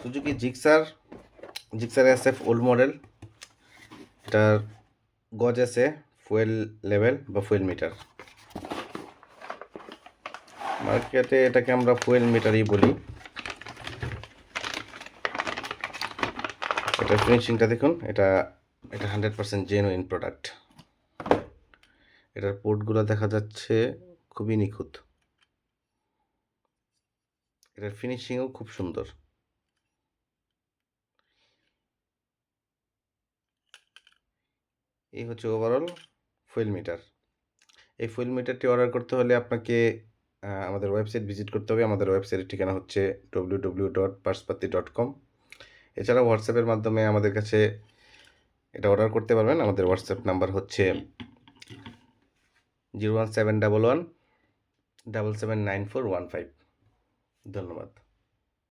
Suzuki Gixxer Gixxer F old model এটার গজ আছে ফুয়েল লেভেল বা ফুয়েল মিটার মার্কেটে এটাকে আমরা ফুয়েল মিটারই বলি। এটা ফিনিশিংটা দেখুন, এটা এটা হান্ড্রেড পার্সেন্ট জেনুইন প্রোডাক্ট এটার পোর্টগুলো দেখা যাচ্ছে খুবই নিখুঁত। এটার ফিনিশিংও খুব সুন্দর। এই হচ্ছে ওভারঅল ফুয়েল মিটার এই ফুয়েল মিটারটি অর্ডার করতে হলে আপনাকে আমাদের ওয়েবসাইট ভিজিট করতে হবে। আমাদের ওয়েবসাইটের ঠিকানা হচ্ছে ডব্লিউ ডব্লিউ ডট পার্সপাতি ডট কম এছাড়া হোয়াটসঅ্যাপের মাধ্যমে আমাদের কাছে এটা অর্ডার করতে পারবেন। আমাদের হোয়াটসঅ্যাপ নাম্বার হচ্ছে zero one seven double one double seven nine four one five ধন্যবাদ।